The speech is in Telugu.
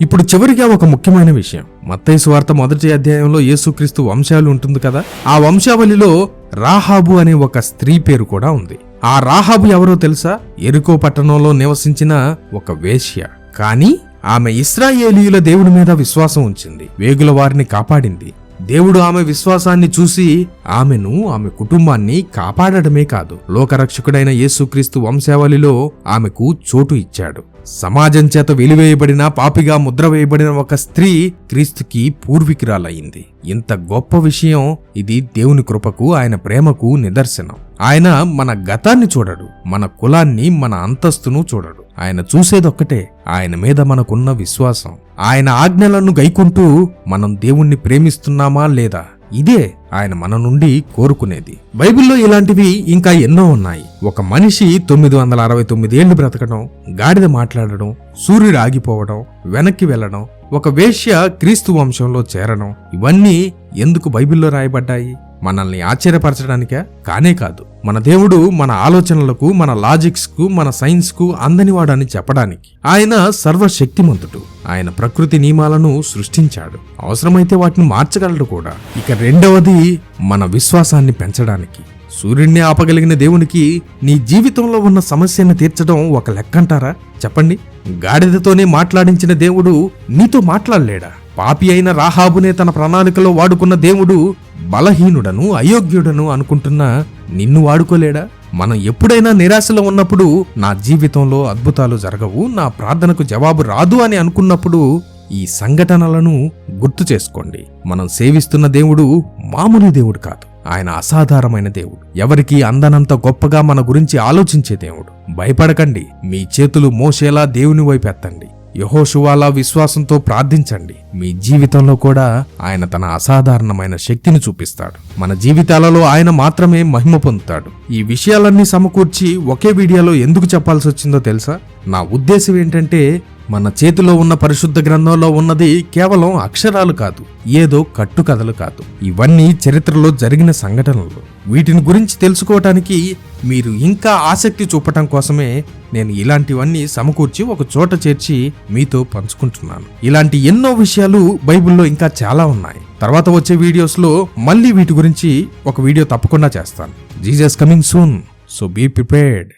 ఇప్పుడు చివరిగా ఒక ముఖ్యమైన విషయం. మత్తయ్య వార్త మొదటి అధ్యాయంలో యేసుక్రీస్తు వంశాలు ఉంటుంది కదా? ఆ వంశావళిలో రాహాబు అనే ఒక స్త్రీ పేరు కూడా ఉంది. ఆ రాహాబు ఎవరో తెలుసా? ఎరుకో పట్టణంలో నివసించిన ఒక వేశ్య. కానీ ఆమె ఇస్రాయేలీయుల దేవుడి మీద విశ్వాసం ఉంచింది. వేగుల వారిని కాపాడింది. దేవుడు ఆమె విశ్వాసాన్ని చూసి ఆమెను ఆమె కుటుంబాన్ని కాపాడటమే కాదు లోకరక్షకుడైన యేసుక్రీస్తు వంశావళిలో ఆమెకు చోటు ఇచ్చాడు. సమాజం చేత వెలివేయబడిన పాపిగా ముద్ర వేయబడిన ఒక స్త్రీ క్రీస్తుకి పూర్వీకురాలయ్యింది. ఇంత గొప్ప విషయం ఇది దేవుని కృపకు ఆయన ప్రేమకు నిదర్శనం. ఆయన మన గతాన్ని చూడడు మన కులాన్ని మన అంతస్తును చూడడు. ఆయన చూసేదొక్కటే ఆయన మీద మనకున్న విశ్వాసం. ఆయన ఆజ్ఞలను గైకుంటూ మనం దేవుణ్ణి ప్రేమిస్తున్నామా లేదా? ఇదే ఆయన మన నుండి కోరుకునేది. బైబిల్లో ఇలాంటివి ఇంకా ఎన్నో ఉన్నాయి. ఒక మనిషి తొమ్మిది వందల అరవై తొమ్మిది ఏళ్ళు బ్రతకడం గాడిద మాట్లాడడం సూర్యుడు ఆగిపోవడం వెనక్కి వెళ్ళడం ఒక వేశ్య క్రీస్తు వంశంలో చేరడం ఇవన్నీ ఎందుకు బైబిల్లో రాయబడ్డాయి? మనల్ని ఆశ్చర్యపరచడానికే? కానే కాదు. మన దేవుడు మన ఆలోచనలకు మన లాజిక్స్కు మన సైన్స్కు అందనివాడని చెప్పడానికి. ఆయన సర్వశక్తిమంతుడు. ఆయన ప్రకృతి నియమాలను సృష్టించాడు. అవసరమైతే వాటిని మార్చగలడు కూడా. ఇక రెండవది మన విశ్వాసాన్ని పెంచడానికి. సూర్యుడిని ఆపగలిగిన దేవునికి నీ జీవితంలో ఉన్న సమస్యను తీర్చడం ఒక లెక్కంటారా? చెప్పండి. గాడిదతోనే మాట్లాడించిన దేవుడు నీతో మాట్లాడలేడా? పాపి అయిన రాహాబునే తన ప్రణాళికలో వాడుకున్న దేవుడు బలహీనుడను అయోగ్యుడను అనుకుంటున్నా నిన్ను వాడుకోలేడా? మనం ఎప్పుడైనా నిరాశలో ఉన్నప్పుడు నా జీవితంలో అద్భుతాలు జరగవు నా ప్రార్థనకు జవాబు రాదు అని అనుకున్నప్పుడు ఈ సంఘటనలను గుర్తు చేసుకోండి. మనం సేవిస్తున్న దేవుడు మామూలు దేవుడు కాదు. ఆయన అసాధారణమైన దేవుడు. ఎవరికి అందనంత గొప్పగా మన గురించి ఆలోచించే దేవుడు. భయపడకండి. మీ చేతులు మోసేలా దేవుని వైపు ఎత్తండి. యహోషువాలా విశ్వాసంతో ప్రార్థించండి. మీ జీవితంలో కూడా ఆయన తన అసాధారణమైన శక్తిని చూపిస్తాడు. మన జీవితాలలో ఆయన మాత్రమే మహిమ పొందుతాడు. ఈ విషయాలన్నీ సమకూర్చి ఒకే వీడియోలో ఎందుకు చెప్పాల్సి వచ్చిందో తెలుసా? నా ఉద్దేశం ఏంటంటే మన చేతిలో ఉన్న పరిశుద్ధ గ్రంథంలో ఉన్నది కేవలం అక్షరాలు కాదు ఏదో కట్టుకథలు కాదు. ఇవన్నీ చరిత్రలో జరిగిన సంఘటనలు. వీటిని గురించి తెలుసుకోవటానికి మీరు ఇంకా ఆసక్తి చూపటం కోసమే నేను ఇలాంటివన్నీ సమకూర్చి ఒక చోట చేర్చి మీతో పంచుకుంటున్నాను. ఇలాంటి ఎన్నో విషయాలు బైబిల్లో ఇంకా చాలా ఉన్నాయి. తర్వాత వచ్చే వీడియోస్లో మళ్ళీ వీటి గురించి ఒక వీడియో తప్పకుండా చేస్తాను. Jesus coming soon so be prepared.